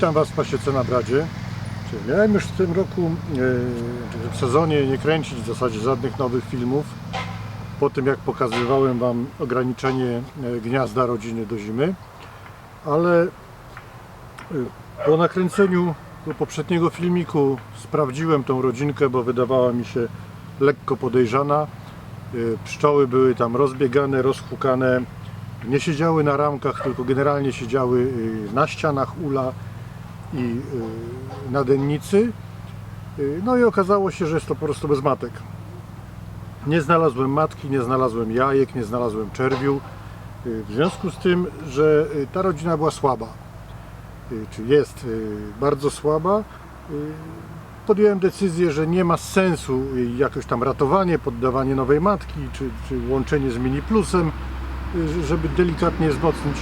Witam Was w Pasiece na Bradzie. Miałem już w tym roku, e, w sezonie nie kręcić w zasadzie żadnych nowych filmów. Po tym jak pokazywałem Wam ograniczenie e, gniazda rodziny do zimy. Ale e, po nakręceniu do poprzedniego filmiku sprawdziłem tą rodzinkę, bo wydawała mi się lekko podejrzana. Pszczoły były tam rozbiegane, rozhukane. Nie siedziały na ramkach, tylko generalnie siedziały na ścianach ula i y, na dennicy. Y, No i okazało się, że jest to po prostu bez matek. Nie znalazłem matki, nie znalazłem jajek, nie znalazłem czerwiu. Y, W związku z tym, że ta rodzina była słaba, czy jest bardzo słaba, podjąłem decyzję, że nie ma sensu jakoś tam ratowanie, poddawanie nowej matki, czy, czy łączenie z mini plusem, żeby delikatnie wzmocnić.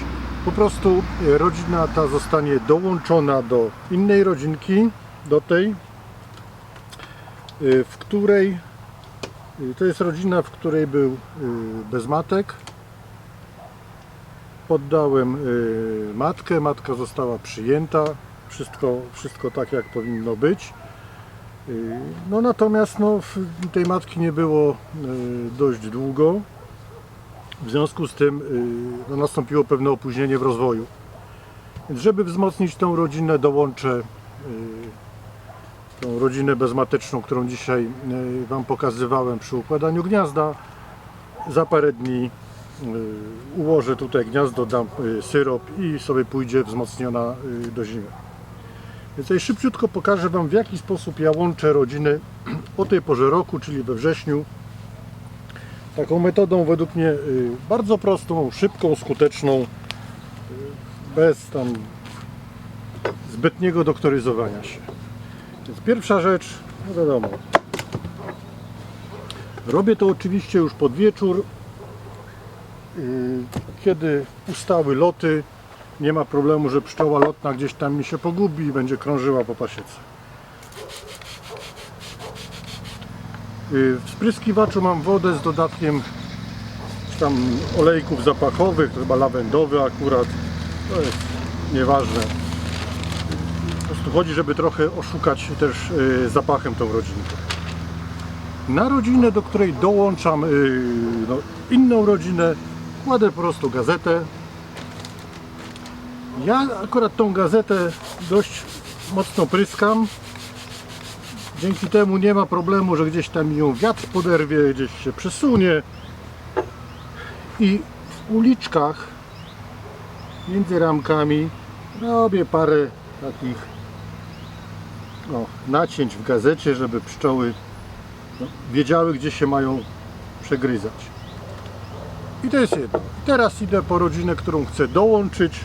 Po prostu y, rodzina ta zostanie dołączona do innej rodzinki, do tej, y, w której y, to jest rodzina, w której był y, bez matek. Poddałem matkę, matka została przyjęta, wszystko, wszystko tak jak powinno być. No natomiast no, tej matki nie było dość długo. W związku z tym y, no, nastąpiło pewne opóźnienie w rozwoju. Więc żeby wzmocnić tą rodzinę dołączę y, tą rodzinę bezmateczną, którą dzisiaj y, Wam pokazywałem przy układaniu gniazda. Za parę dni ułożę tutaj gniazdo, dam syrop i sobie pójdzie wzmocniona do zimy. Więc tutaj szybciutko pokażę Wam w jaki sposób ja łączę rodziny o tej porze roku, czyli we wrześniu. Taką metodą według mnie y, bardzo prostą, szybką, skuteczną, y, bez tam zbytniego doktoryzowania się. Więc pierwsza rzecz, no wiadomo. Robię to oczywiście już pod wieczór, yy, kiedy ustały loty. Nie ma problemu, że pszczoła lotna gdzieś tam mi się pogubi i będzie krążyła po pasiece. W spryskiwaczu mam wodę z dodatkiem tam olejków zapachowych, chyba lawendowy akurat. To jest nieważne. Po prostu chodzi, żeby trochę oszukać też y, zapachem tą rodzinkę. Na rodzinę, do której dołączam y, no, inną rodzinę, kładę po prostu gazetę. Ja akurat tą gazetę dość mocno pryskam. Dzięki temu nie ma problemu, że gdzieś tam ją wiatr poderwie, gdzieś się przesunie. I w uliczkach między ramkami robię parę takich no, nacięć w gazecie, żeby pszczoły no, wiedziały, gdzie się mają przegryzać. I to jest jedno. I teraz idę po rodzinę, którą chcę dołączyć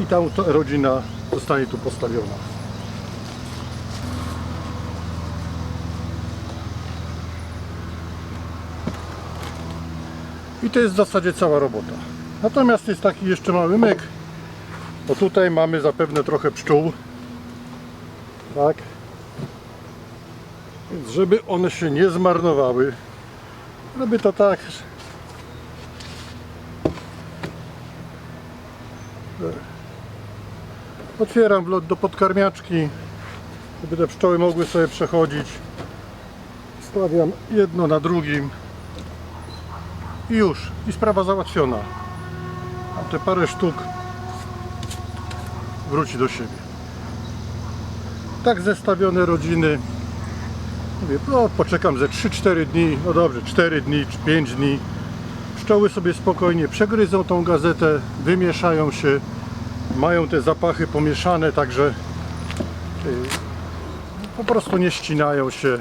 i ta rodzina zostanie tu postawiona. I to jest w zasadzie cała robota. Natomiast jest taki jeszcze mały myk, bo tutaj mamy zapewne trochę pszczół. Tak. Więc żeby one się nie zmarnowały, robię to tak. Otwieram wlot do podkarmiaczki, żeby te pszczoły mogły sobie przechodzić. Stawiam jedno na drugim i już. I sprawa załatwiona. A te parę sztuk wróci do siebie. Tak zestawione rodziny. Mówię, no poczekam ze 3-4 dni, no dobrze, 4 dni czy 5 dni. Pszczoły sobie spokojnie przegryzą tą gazetę, wymieszają się, mają te zapachy pomieszane, także y, po prostu nie ścinają się.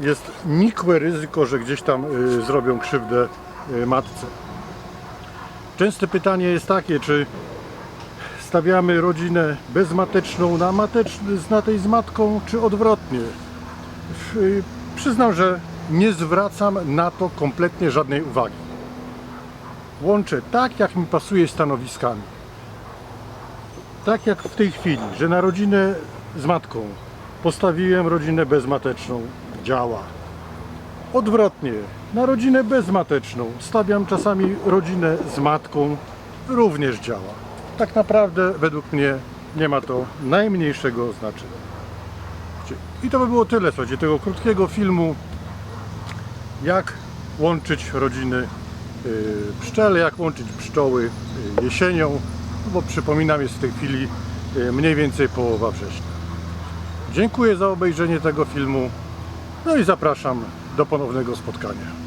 Jest nikłe ryzyko, że gdzieś tam y, zrobią krzywdę y, matce. Częste pytanie jest takie, czy stawiamy rodzinę bezmateczną na, matecz, na tej z matką, czy odwrotnie. Y, Przyznam, że nie zwracam na to kompletnie żadnej uwagi. Łączę tak, jak mi pasuje stanowiskami. Tak jak w tej chwili, że na rodzinę z matką postawiłem rodzinę bezmateczną. Działa. Odwrotnie, na rodzinę bezmateczną stawiam czasami rodzinę z matką. Również działa. tak naprawdę według mnie nie ma to najmniejszego znaczenia. I to by było tyle, słuchajcie, tego krótkiego filmu jak łączyć rodziny y, pszczele, jak łączyć pszczoły y, jesienią, bo przypominam jest w tej chwili y, mniej więcej połowa września. Dziękuję za obejrzenie tego filmu, no i zapraszam do ponownego spotkania.